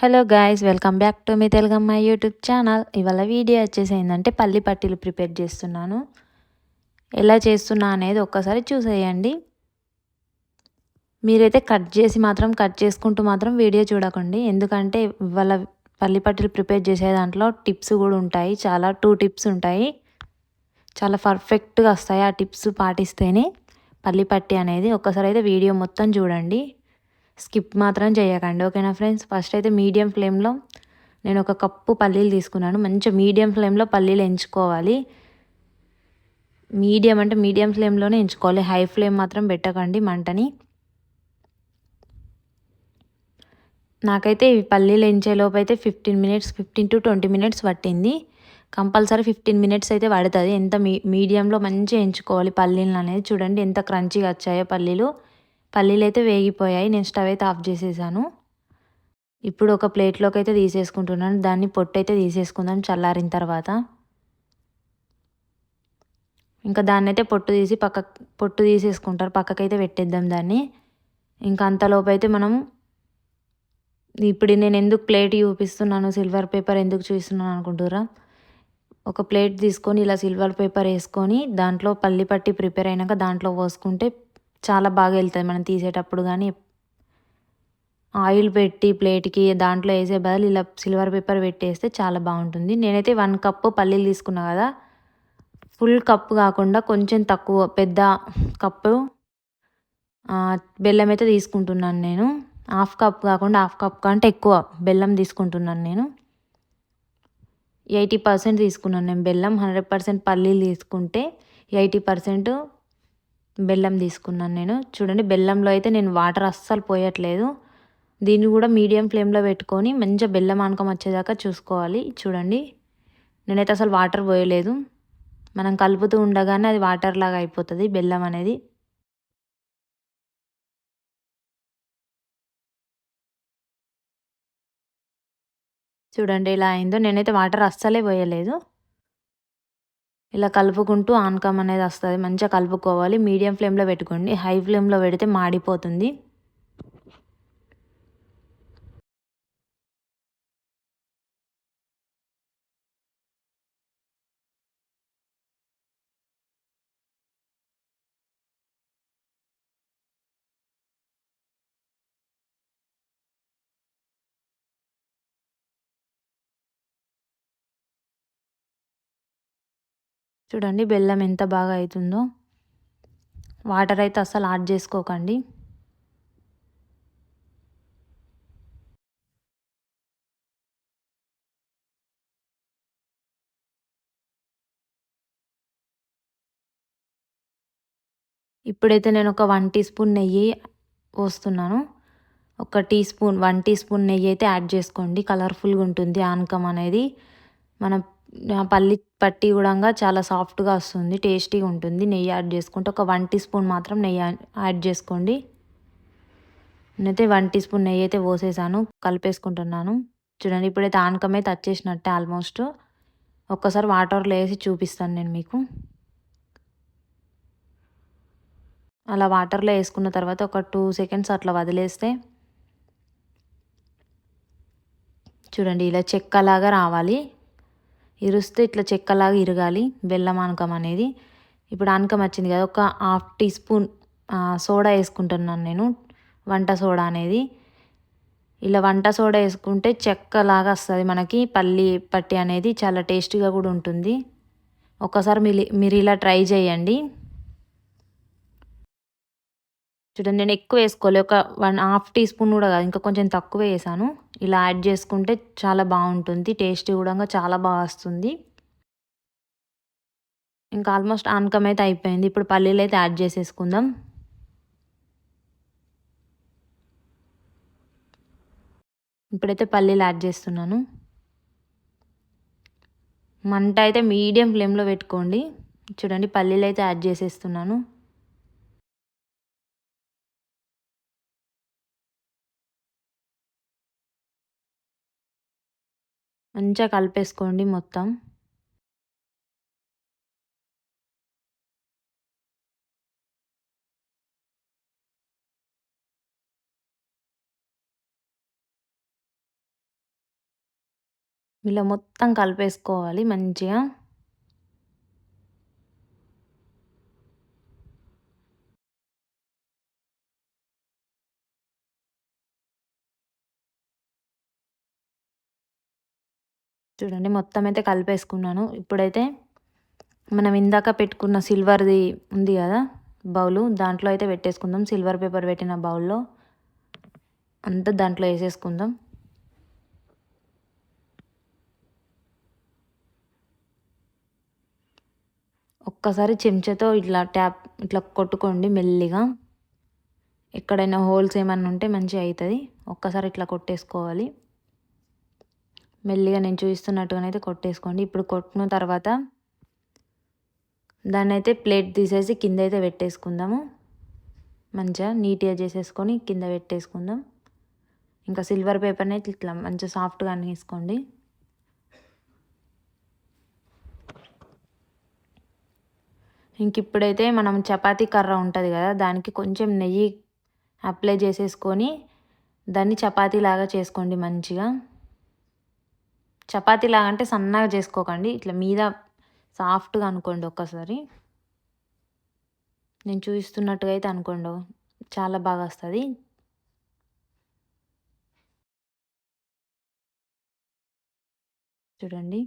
Hello guys welcome back to me Telugamma YouTube channel ఇవాళ video వచ్చేసి ఏంటంటే పల్లి పట్టీలు ప్రిపేర్ చేస్తున్నాను. ఎలా చేస్తున్నా అనేది ఒక్కసారి చూసేయండి. మీరైతే కట్ చేసి మాత్రం కట్ చేసుకుంటూ మాత్రం వీడియో చూడకండి. ఎందుకంటే ఇవాళ పల్లి పట్టీలు ప్రిపేర్ చేసే దాంట్లో టిప్స్ కూడా ఉంటాయి. చాలా టూ టిప్స్ ఉంటాయి. చాలా పర్ఫెక్ట్గా వస్తాయి ఆ టిప్స్ పాటిస్తేనే. పల్లి పట్టి అనేది ఒక్కసారి అయితే వీడియో మొత్తం చూడండి. స్కిప్ మాత్రం చేయకండి ఓకేనా ఫ్రెండ్స్? ఫస్ట్ అయితే మీడియం ఫ్లేమ్లో నేను ఒక కప్పు పల్లీలు తీసుకున్నాను. మంచిగా మీడియం ఫ్లేమ్లో పల్లీలు ఎంచుకోవాలి. మీడియం అంటే మీడియం ఫ్లేమ్లోనే ఎంచుకోవాలి. హై ఫ్లేమ్ మాత్రం పెట్టకండి మంటని. నాకైతే పల్లీలు ఎంచేలోపు అయితే fifteen minutes fifteen to twenty minutes పట్టింది. కంపల్సరీ ఫిఫ్టీన్ మినిట్స్ అయితే పడుతుంది. ఎంత మీ మీడియంలో మంచిగా ఎంచుకోవాలి పల్లీలు అనేది. చూడండి ఎంత క్రంచిగా వచ్చాయో పల్లీలు. పల్లీలు అయితే వేగిపోయాయి. నేను స్టవ్ అయితే ఆఫ్ చేసేసాను. ఇప్పుడు ఒక ప్లేట్లోకి అయితే తీసేసుకుంటున్నాను. దాన్ని పొట్టు అయితే తీసేసుకుందాం చల్లారిన తర్వాత. ఇంకా దాన్ని అయితే పొట్టు తీసి పక్క పొట్టు తీసేసుకుంటారు. పక్కకైతే పెట్టేద్దాం దాన్ని. ఇంకా అంతలోపు అయితే మనం ఇప్పుడు నేను ఎందుకు ప్లేట్ చూపిస్తున్నాను? సిల్వర్ పేపర్ ఎందుకు చూపిస్తున్నాను అనుకుంటురా ఒక ప్లేట్ తీసుకొని ఇలా సిల్వర్ పేపర్ వేసుకొని దాంట్లో పల్లి పట్టి ప్రిపేర్ అయినాక దాంట్లో పోసుకుంటే చాలా బాగా వెళ్తుంది మనం తీసేటప్పుడు కానీ ఆయిల్ పెట్టి ప్లేట్కి దాంట్లో వేసే బదులు ఇలా సిల్వర్ పేపర్ పెట్టేస్తే చాలా బాగుంటుంది. నేనైతే వన్ కప్పు పల్లీలు తీసుకున్నా కదా. ఫుల్ కప్పు కాకుండా కొంచెం తక్కువ పెద్ద కప్పు బెల్లం అయితే తీసుకుంటున్నాను నేను. హాఫ్ కప్ కాకుండా హాఫ్ కప్ కంటే ఎక్కువ బెల్లం తీసుకుంటున్నాను నేను. ఎయిటీ పర్సెంట్ తీసుకున్నాను నేను బెల్లం. హండ్రెడ్ పర్సెంట్ పల్లీలు తీసుకుంటే ఎయిటీ పర్సెంట్ బెల్లం తీసుకున్నాను నేను. చూడండి బెల్లంలో అయితే నేను వాటర్ అస్సలు పోయట్లేదు. దీన్ని కూడా మీడియం ఫ్లేమ్లో పెట్టుకొని మంచిగా బెల్లం ఆనకం వచ్చేదాకా చూసుకోవాలి. చూడండి నేనైతే అసలు వాటర్ పోయలేదు. మనం కలుపుతూ ఉండగానే అది వాటర్ లాగా అయిపోతుంది బెల్లం అనేది. చూడండి ఇలా అయిందో. నేనైతే వాటర్ అస్సలే పోయలేదు. ఇలా కలుపుకుంటూ ఆనకం అనేది వస్తుంది. మంచిగా కలుపుకోవాలి. మీడియం ఫ్లేమ్లో పెట్టుకోండి. హై ఫ్లేమ్లో పెడితే మాడిపోతుంది. చూడండి బెల్లం ఎంత బాగా అవుతుందో వాటర్ అయితే అసలు యాడ్ చేసుకోకండి. ఇప్పుడైతే నేను ఒక వన్ టీ స్పూన్ నెయ్యి పోస్తున్నాను. ఒక teaspoon one teaspoon నెయ్యి అయితే యాడ్ చేసుకోండి. కలర్ఫుల్గా ఉంటుంది. ఆనకం అనేది మనం పల్లి పట్టి కూడా చాలా సాఫ్ట్గా వస్తుంది టేస్టీగా ఉంటుంది. నెయ్యి యాడ్ చేసుకుంటే ఒక వన్ టీ స్పూన్ మాత్రం నెయ్యి యాడ్ చేసుకోండి. నేనైతే వన్ టీ స్పూన్ నెయ్యి అయితే పోసేసాను కలిపేసుకుంటున్నాను. చూడండి ఇప్పుడైతే ఆనకమే వచ్చేసినట్టే ఆల్మోస్ట్ ఒక్కసారి వాటర్లో వేసి చూపిస్తాను నేను మీకు. అలా వాటర్లో వేసుకున్న తర్వాత ఒక టూ సెకండ్స్ అట్లా వదిలేస్తే చూడండి ఇలా చెక్కలాగా రావాలి. ఇరుస్తే ఇట్లా చెక్కలాగా ఇరగాలి. బెల్లం అనకం అనేది. ఇప్పుడు అనకం వచ్చింది కదా ఒక హాఫ్ టీ స్పూన్ సోడా వేసుకుంటున్నాను నేను. వంట సోడా అనేది. ఇలా వంట సోడా వేసుకుంటే చెక్కలాగా వస్తుంది మనకి. పల్లి పట్టి అనేది చాలా టేస్టీగా కూడా ఉంటుంది. ఒకసారి మీరు మీరు ఇలా ట్రై చేయండి. చూడండి నేను ఎక్కువ వేసుకోలేదు ఒక వన్ హాఫ్ టీ స్పూన్ కూడా కాదు ఇంకా కొంచెం తక్కువ వేసాను. ఇలా యాడ్ చేసుకుంటే చాలా బాగుంటుంది టేస్ట్ కూడా చాలా బాగా వస్తుంది. ఇంకా ఆల్మోస్ట్ ఆనకం అయితే అయిపోయింది. ఇప్పుడు పల్లీలు అయితే యాడ్ చేసేసుకుందాం. ఇప్పుడైతే పల్లీలు యాడ్ చేస్తున్నాను. మంట అయితే మీడియం ఫ్లేమ్లో పెట్టుకోండి. చూడండి పల్లీలు అయితే యాడ్ చేసేస్తున్నాను. మంచిగా కలిపేసుకోండి మొత్తం. ఇలా మొత్తం కలిపేసుకోవాలి మంచిగా. చూడండి మొత్తం అయితే కలిపేసుకున్నాను. ఇప్పుడైతే మనం ఇందాక పెట్టుకున్న సిల్వర్ది ఉంది కదా బౌలు దాంట్లో అయితే పెట్టేసుకుందాం. సిల్వర్ పేపర్ పెట్టిన బౌల్లో అంతా దాంట్లో వేసేసుకుందాం. ఒక్కసారి చెంచాతో ఇట్లా ట్యాప్ ఇట్లా కొట్టుకోండి మెల్లిగా. ఎక్కడైనా హోల్స్ ఏమన్నా ఉంటే మంచిగా అవుతుంది. ఒక్కసారి ఇట్లా కొట్టేసుకోవాలి. మెల్లిగా నేను చూపిస్తున్నట్టుగానైతే కొట్టేసుకోండి. ఇప్పుడు కొట్టిన తర్వాత దాన్ని అయితే ప్లేట్ తీసేసి కింద అయితే పెట్టేసుకుందాము. మంచిగా నీట్గా చేసేసుకొని కింద పెట్టేసుకుందాం. ఇంకా సిల్వర్ పేపర్ని అయితే ఇట్లా మంచిగా సాఫ్ట్గా అనేసుకోండి ఇంక ఇప్పుడైతే మనం చపాతీ కర్ర ఉంటుంది కదా దానికి కొంచెం నెయ్యి అప్లై చేసేసుకొని దాన్ని చపాతీ లాగా చేసుకోండి మంచిగా. చపాతీ అంటే సన్నగా చేసుకోకండి. ఇట్లా మీద సాఫ్ట్గా అనుకోండి ఒక్కసారి. నేను చూపిస్తున్నట్టుగా అయితే అనుకోండి. చాలా బాగా వస్తుంది. చూడండి.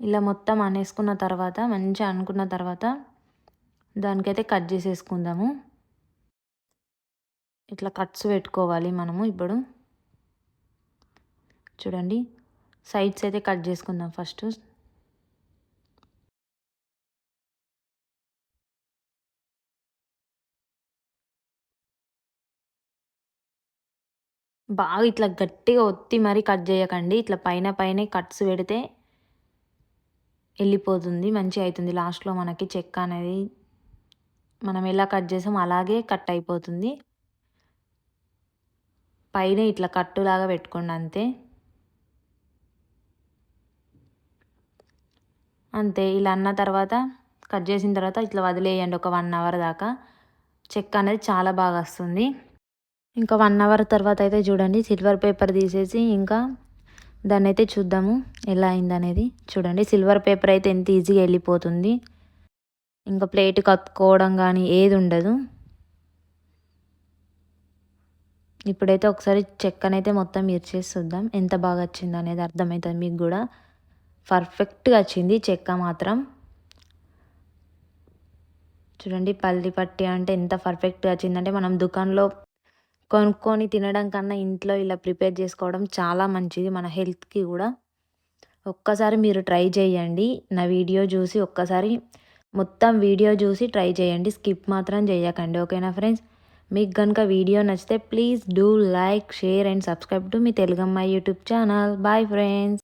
ఇలా మొత్తం అనేసుకున్న తర్వాత మంచిగా అనుకున్న తర్వాత దానికైతే కట్ చేసేసుకుందాము. ఇట్లా కట్స్ పెట్టుకోవాలి మనము ఇప్పుడు. చూడండి సైడ్స్ అయితే కట్ చేసుకుందాం ఫస్ట్ బాగా ఇట్లా గట్టిగా ఒత్తి మరీ కట్ చేయకండి. ఇట్లా పైన పైన కట్స్ పెడితే వెళ్ళిపోతుంది మంచిగా అవుతుంది. లాస్ట్లో మనకి చెక్క అనేది మనం ఎలా కట్ చేసాం అలాగే కట్ అయిపోతుంది. పైన ఇట్లా కట్టులాగా పెట్టుకోండి అంతే. అంతే ఇలా అన్న తర్వాత కట్ చేసిన తర్వాత ఇట్లా వదిలేయండి ఒక వన్ అవర్ దాకా. చెక్క అనేది చాలా బాగా వస్తుంది. ఇంకా వన్ అవర్ తర్వాత అయితే చూడండి సిల్వర్ పేపర్ తీసేసి ఇంకా దాన్ని అయితే చూద్దాము ఎలా అయిందనేది. చూడండి సిల్వర్ పేపర్ అయితే ఎంత ఈజీగా వెళ్ళిపోతుంది. ఇంకా ప్లేట్ కత్తుకోవడం కానీ ఏది ఉండదు. ఇప్పుడైతే ఒకసారి చెక్కనైతే మొత్తం ఇర్చేసి చూద్దాం. ఎంత బాగా వచ్చింది అనేది అర్థమవుతుంది మీకు కూడా. పర్ఫెక్ట్గా వచ్చింది చెక్క మాత్రం. చూడండి పల్లి పట్టి అంటే ఎంత పర్ఫెక్ట్గా వచ్చిందంటే మనం దుకాణంలో కొనుక్కొని తినడం కన్నా ఇంట్లో ఇలా ప్రిపేర్ చేసుకోవడం చాలా మంచిది మన హెల్త్కి కూడా. ఒక్కసారి మీరు ట్రై చేయండి. నా వీడియో చూసి ఒక్కసారి మొత్తం వీడియో చూసి ట్రై చేయండి. స్కిప్ మాత్రం చేయకండి. ఓకేనా ఫ్రెండ్స్? మీకు కనుక వీడియో నచ్చితే please do like share and subscribe to me Telugamma YouTube channel. Bye friends.